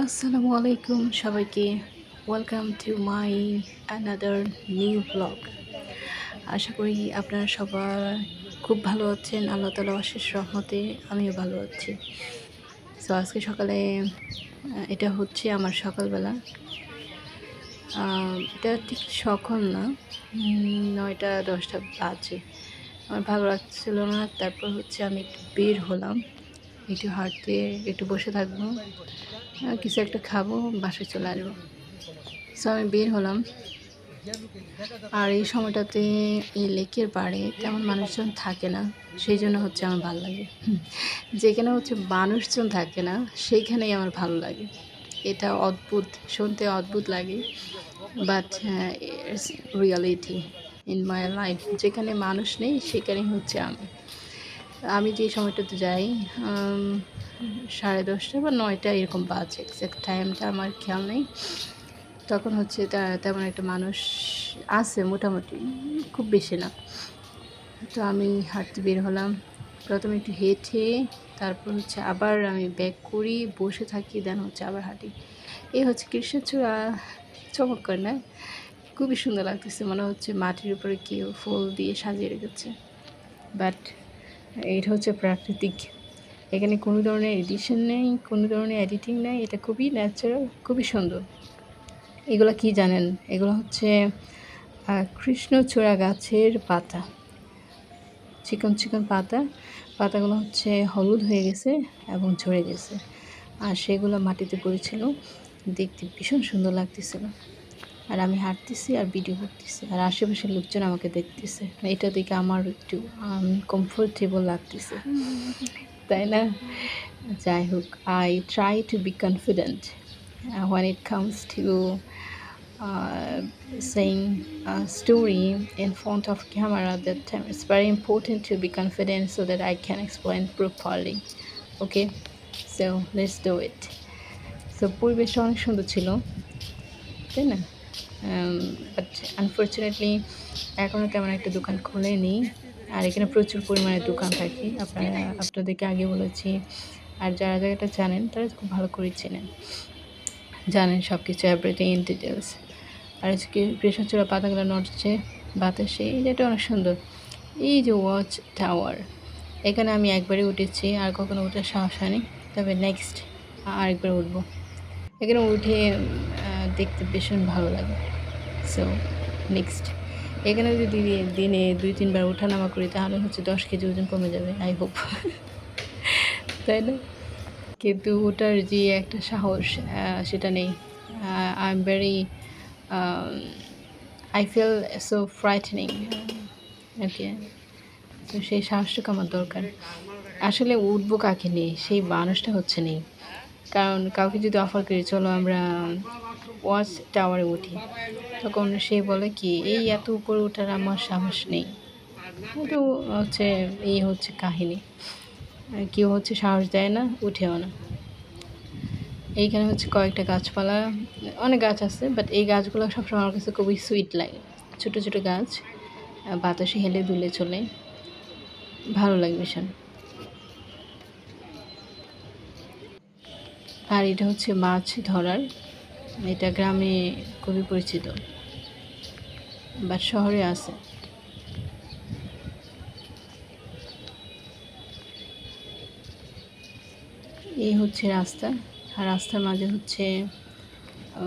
আসসালামু আলাইকুম সবাইকে। Welcome to my another new blog আশা করি আপনারা সবাই খুব ভালো আছেন। আল্লাহ তালা অশেষ রহমতে আমিও ভালো আছি। সো আজকে সকালে এটা হচ্ছে আমার সকালবেলা। এটা ঠিক সকাল না নয়টা, দশটা বাজে। আমার ভালো লাগছিল না, তারপর হচ্ছে আমি একটু বের হলাম। একটু হাঁটতে, একটু বসে থাকব। কিছু একটা খাব, বাসায় চলে আসব। সো আমি বের হলাম। আর এই সময়টাতে এই লেকের পাড়ে তেমন মানুষজন থাকে না, সেই জন্য হচ্ছে আমার ভালো লাগে। যেখানে হচ্ছে মানুষজন থাকে না, সেইখানেই আমার ভালো লাগে। এটা অদ্ভুত, শুনতে অদ্ভুত লাগে। But it's reality in my life যেখানে মানুষ নেই, সেখানেই হচ্ছে আমি। আমি যে সময়টাতে যাই সাড়ে দশটা বা নয়টা এরকম বাজে এক্স্যাক্ট টাইমটা আমার খেয়াল নেই। তখন হচ্ছে তেমন একটা মানুষ আছে মোটামুটি, খুব বেশি না। তো আমি হাঁটতে বের হলাম, প্রথমে একটু হেঁটে, তারপর হচ্ছে আবার আমি ব্যাক করি, বসে থাকি দেন হচ্ছে আবার হাঁটি। এই হচ্ছে কৃষ্ণচূড়া চমৎকার, না? খুবই সুন্দর লাগতেছে, মনে হচ্ছে মাটির উপরে কেউ ফুল দিয়ে সাজিয়ে রেখেছে। বাট এটা হচ্ছে প্রাকৃতিক এখানে কোনো ধরনের এডিশন নেই, কোনো ধরনের এডিটিং নেই। এটা খুবই ন্যাচারাল খুবই সুন্দর। এগুলো কি জানেন? এগুলো হচ্ছে কৃষ্ণচূড়া গাছের পাতা। চিকন চিকন পাতা। পাতাগুলো হচ্ছে হলুদ হয়ে গেছে এবং ঝরে গেছে। আর সেগুলো মাটিতে পড়েছিল। দেখতে ভীষণ সুন্দর লাগতেছিল। আর আমি হাঁটতেছি আর ভিডিও করতেছি। আর আশেপাশের লোকজন আমাকে দেখতেছে। এটা দেখে আমার একটু কমফোর্টেবল লাগতেছে। তাই না যাই হোক I try to be confident comes to uh, saying a story in front of camera that time it's very important to be confident so that I can explain properly okay so let's do it so পরিবেশটা অনেক সুন্দর ছিল তাই না but unfortunately এখনও তেমন একটা দোকান খোলেনি আর এখানে প্রচুর পরিমাণে দোকান থাকে। আপনারা, আপনাদেরকে আগে বলেছি, আর যারা জায়গাটা জানেন, তারা খুব ভালো করে চেনেন। জানেন সব কিছু এভরিথিং ইন ডিটেলস আর আজকে কৃষ্ণচূড়া পাতাগুলো নড়ছে, বাতাসে, এই যেটা অনেক সুন্দর। এই যে ওয়াচ টাওয়ার এখানে আমি একবারই উঠেছি, আর কখনো ওঠার সাহস হয়নি। তবে নেক্সট আরেকবার উঠবো। এখানে উঠে দেখতে ভীষণ ভালো লাগে। সো নেক্সট এখানে যদি দিনে দুই, তিনবার ওঠানামা করি, তাহলে হচ্ছে দশ কেজি ওজন কমে যাবে আই হোপ তাই না? কিন্তু ওটার যে একটা সাহস সেটা নেই। I am very I feel so frightening okay তো সেই সাহসটুকু আমার দরকার। আসলে উঠবো কাকে নেই সেই মানুষটা হচ্ছে নেই। কারণ কাউকে যদি অফার করি, চলো আমরা ওয়াচ টাওয়ারে উঠি। তখন সে বলে কি, এই এত উপরে ওঠার আমার সাহস নেই। তো হচ্ছে এই হচ্ছে কাহিনী। কেউ হচ্ছে সাহস দেয় না, উঠেও না। এইখানে হচ্ছে কয়েকটা গাছপালা, অনেক গাছ আছে বাট এই গাছগুলো সবসময় আমার কাছে খুবই সুইট লাগে। ছোট ছোট গাছ বাতাসে হেলে দুলে চলে। ভালো লাগে ভীষণ। আর এটা হচ্ছে মাছ ধরার এটা গ্রামে খুবই পরিচিত, বাট শহরে আছে। এই হচ্ছে রাস্তা, আর রাস্তার মাঝে হচ্ছে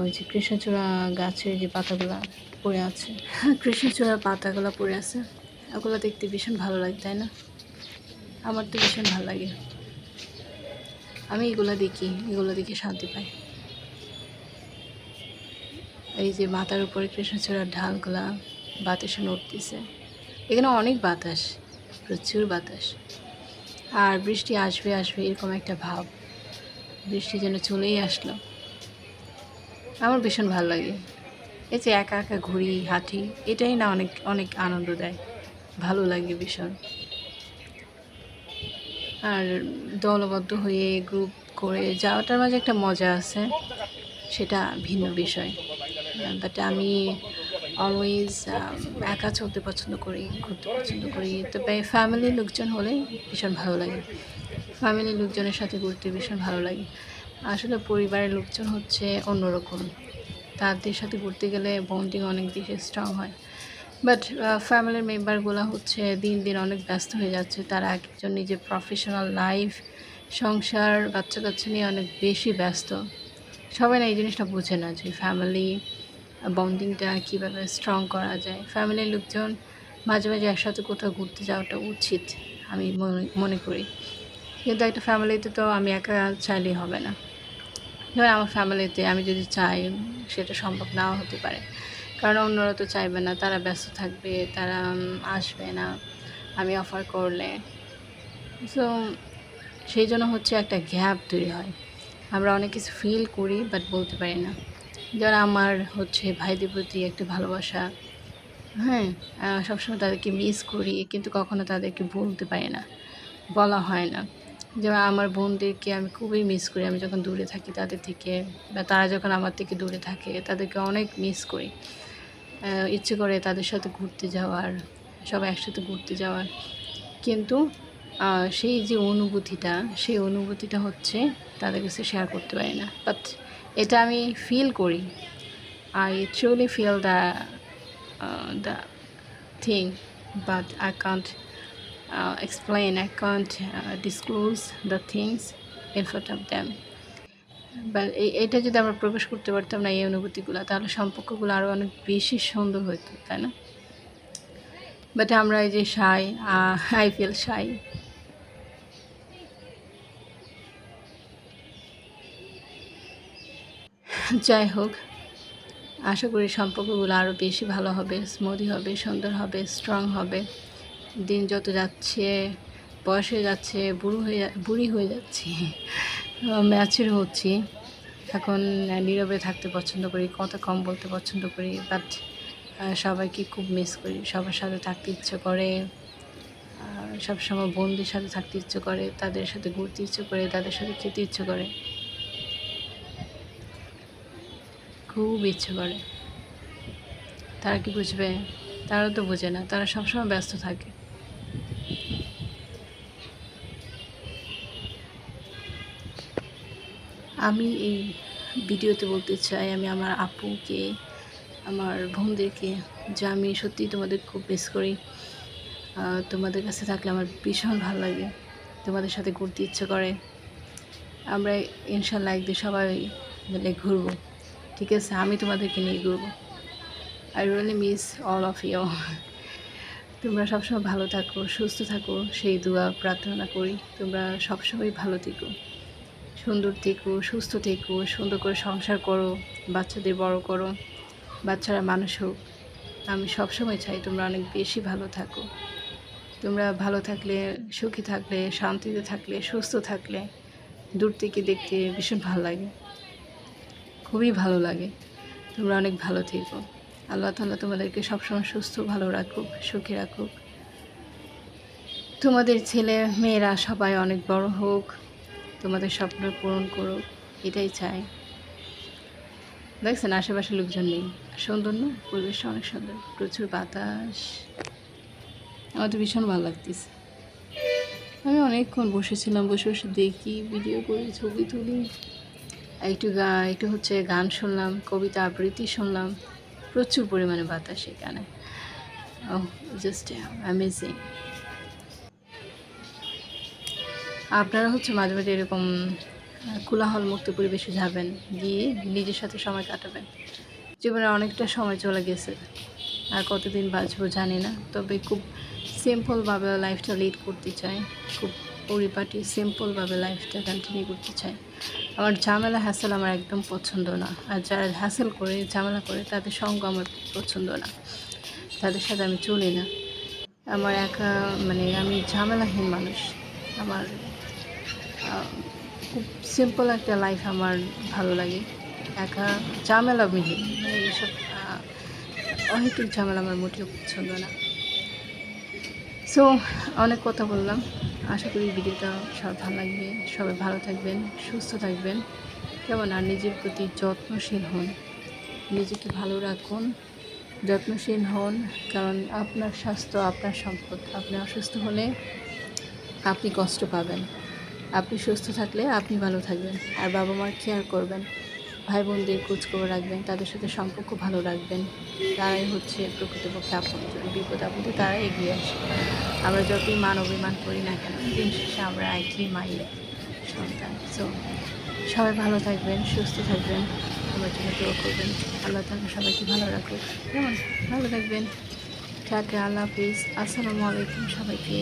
ওই যে কৃষ্ণচূড়া গাছের যে পাতাগুলা পড়ে আছে। কৃষ্ণচূড়ার পাতাগুলো পড়ে আছে। ওগুলো দেখতে ভীষণ ভালো লাগে, তাই না? আমার তো ভীষণ ভালো লাগে। আমি এগুলো দেখি, এগুলো দেখে শান্তি পাই। এই যে মাথার উপরে কৃষ্ণচূড়ার ঢালগুলা বাতাসে নড়তেছে। এখানে অনেক বাতাস, প্রচুর বাতাস। আর বৃষ্টি আসবে আসবে এরকম একটা ভাব। বৃষ্টি যেন চলেই আসলো। আমার ভীষণ ভালো লাগে। এই যে একা একা ঘুরি, হাঁটি, এটাই না অনেক অনেক আনন্দ দেয়। ভালো লাগে ভীষণ। আর দলবদ্ধ হয়ে গ্রুপ করে যাওয়াটার মাঝে একটা মজা আছে। সেটা ভিন্ন বিষয়। বাট আমি অলওয়েজ একা চলতে পছন্দ করি, ঘুরতে পছন্দ করি। তবে ফ্যামিলির লোকজন হলে ভীষণ ভালো লাগে। ফ্যামিলির লোকজনের সাথে ঘুরতে ভীষণ ভালো লাগে। আসলে পরিবারের লোকজন হচ্ছে অন্যরকম। তাদের সাথে ঘুরতে গেলে বন্ডিং অনেক বেশি স্ট্রং হয়। বাট ফ্যামিলির মেম্বারগুলো হচ্ছে দিন দিন অনেক ব্যস্ত হয়ে যাচ্ছে। তারা এক একজন নিজের প্রফেশনাল লাইফ সংসার বাচ্চা কাচ্চা নিয়ে অনেক বেশি ব্যস্ত। সবাই না এই জিনিসটা বোঝে না যে ফ্যামিলি বন্ডিংটা কীভাবে স্ট্রং করা যায়? ফ্যামিলির লোকজন মাঝে মাঝে একসাথে কোথাও ঘুরতে যাওয়াটা উচিত, আমি মনে করি। কিন্তু একটা ফ্যামিলিতে তো আমি একা চাইলেই হবে না। যেমন আমার ফ্যামিলিতে আমি যদি চাই, সেটা সম্ভব নাও হতে পারে। কারণ অন্যরা তো চাইবে না, তারা ব্যস্ত থাকবে, তারা আসবে না, আমি অফার করলে। সো সেই জন্য হচ্ছে একটা গ্যাপ তৈরি হয়। আমরা অনেক কিছু ফিল করি বাট বলতে পারি না। যেমন আমার হচ্ছে ভাইদের প্রতি একটা ভালোবাসা হ্যাঁ সবসময় তাদেরকে মিস করি, কিন্তু কখনো তাদেরকে বলতে পারি না, বলা হয় না। যেমন আমার বোনদেরকে আমি খুবই মিস করি, আমি যখন দূরে থাকি তাদের থেকে, বা তারা যখন আমার থেকে দূরে থাকে, তাদেরকে অনেক মিস করি। ইচ্ছে করে তাদের সাথে ঘুরতে যাওয়ার, সবাই একসাথে ঘুরতে যাওয়ার। কিন্তু সেই যে অনুভূতিটা, সেই অনুভূতিটা হচ্ছে তাদের কাছে শেয়ার করতে পারি না। বাট এটা আমি ফিল করি। I truly feel the the thing but I can't uh, I can't disclose the things in front of এই- এটা যদি আমরা প্রকাশ করতে পারতাম না এই অনুভূতিগুলো তাহলে সম্পর্কগুলো আরও অনেক বেশি সুন্দর হতো তাই না? বাট আমরা এই যে সাই আই ফিল সাই যাই হোক, আশা করি সম্পর্কগুলো আরও বেশি ভালো হবে স্মুদি হবে, সুন্দর হবে স্ট্রং হবে। দিন যত যাচ্ছে, বয়স হয়ে যাচ্ছে, বুড়ো হয়ে বুড়ি হয়ে যাচ্ছি ম্যাচের হচ্ছি। এখন নীরবে থাকতে পছন্দ করি, কথা কম বলতে পছন্দ করি বাট সবাইকে খুব মিস করি। সবার সাথে থাকতে ইচ্ছে করে সবসময় বন্ধুদের সাথে থাকতে ইচ্ছে করে, তাদের সাথে ঘুরতে ইচ্ছে করে, তাদের সাথে খেতে ইচ্ছে করে। খুব ইচ্ছে করে। তারা কি বুঝবে? তারা তো বোঝে না। তারা সবসময় ব্যস্ত থাকে। আমি এই ভিডিওতে বলতে চাই, আমি আমার আপুকে, আমার বোনদেরকে যে আমি সত্যিই তোমাদের খুব মিস করি। তোমাদের কাছে থাকলে আমার ভীষণ ভালো লাগে। তোমাদের সাথে ঘুরতে ইচ্ছে করে। আমরা ইনশাল্লাহ একদিন সবাই মিলে ঘুরবো। ঠিক আছে, আমি তোমাদেরকে নিয়ে ঘুরবো। I really miss all of you তোমরা সবসময় ভালো থাকো, সুস্থ থাকো, সেই দোয়া প্রার্থনা করি। তোমরা সবসময় ভালো থেকো, সুন্দর থেকো, সুস্থ থেকো, সুন্দর করে সংসার করো, বাচ্চাদের বড় করো, বাচ্চারা মানুষ হোক। আমি সবসময় চাই তোমরা অনেক বেশি ভালো থাকো। তোমরা ভালো থাকলে, সুখী থাকলে, শান্তিতে থাকলে, সুস্থ থাকলে, দূর থেকে দেখতে ভীষণ ভালো লাগে। খুবই ভালো লাগে। তোমরা অনেক ভালো থেকো। আল্লাহ তাআলা তোমাদেরকে সবসময় সুস্থ, ভালো রাখুক, সুখে রাখুক। তোমাদের ছেলে মেয়েরা সবাই অনেক বড় হোক, তোমাদের স্বপ্ন পূরণ করুক, এটাই চাই। দেখছেন আশেপাশে লোকজন নেই। সুন্দর না? পরিবেশটা অনেক সুন্দর। প্রচুর বাতাস। আমার তো ভীষণ ভালো লাগতেছে। আমি অনেকক্ষণ বসেছিলাম, বসে বসে দেখি ভিডিও করি, ছবি তুলি। একটু গা, একটু হচ্ছে গান শুনলাম, কবিতা আবৃত্তি শুনলাম। প্রচুর পরিমাণে বাতাস এখানে। ও জাস্ট অ্যামেজিং আপনারা হচ্ছে মাঝে মাঝে এরকম কোলাহল মুক্ত পরিবেশে যাবেন, গিয়ে নিজের সাথে সময় কাটাবেন। জীবনে অনেকটা সময় চলে গেছে, আর কতদিন বাঁচবো জানি না, তবে খুব সিম্পলভাবে লাইফটা লিড করতে চাই, খুব পরিপাটি সিম্পলভাবে লাইফটা কন্টিনিউ করতে চাই। আমার ঝামেলা হ্যাসেল আমার একদম পছন্দ না। আর যারা হ্যাসেল করে, ঝামেলা করে, তাদের সঙ্গ আমার পছন্দ না। তাদের সাথে আমি চলি না। আমার একা মানে আমি ঝামেলাহীন মানুষ। আমার খুব সিম্পল একটা লাইফ আমার ভালো লাগে। একা ঝামেলাবিহীন। মানে এইসব অহেতুক ঝামেলা আমার মোটেও পছন্দ না। সো অনেক কথা বললাম। আশা করি ভিডিওটা সবার ভালো লাগবে। সবাই ভালো থাকবেন, সুস্থ থাকবেন। কেমন? আর নিজের প্রতি যত্নশীল হন। নিজেকে ভালো রাখুন, যত্নশীল হন। কারণ আপনার স্বাস্থ্য, আপনার সম্পদ। আপনি অসুস্থ হলে আপনি কষ্ট পাবেন। আপনি সুস্থ থাকলে আপনি ভালো থাকবেন। আর বাবা মার কেয়ার করবেন। ভাই বোনদের খোঁজখবর রাখবেন, তাদের সাথে সম্পর্ক ভালো রাখবেন। তারাই হচ্ছে প্রকৃতপক্ষে আপনজন, বিপদ আপদে তারা এগিয়ে আসে। আমরা যতই মান অভিমান করি না কেন, দিন শেষে আমরা একই মায়ের সন্তান। সো সবাই ভালো থাকবেন, সুস্থ থাকবেন আমার জন্য দোয়া করবেন। আল্লাহ তালা সবাইকে ভালো রাখুক। কেমন ভালো থাকবেন। টাটা আল্লাহ হাফিজ, আসসালামু আলাইকুম সবাইকে।